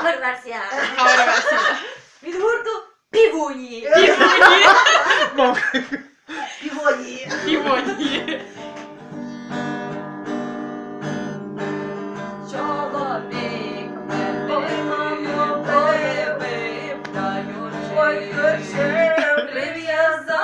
Повернувся. Від гурту півуні. Півоні. Півоні. Півоні. Чоловік мене полюбив, даючи прив'язав.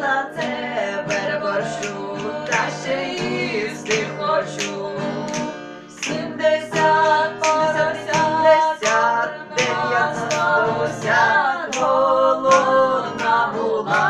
на тебе борщу, та ще їсти хочу. Сімдесят, вісімдесят, дев'яносто, голодна була.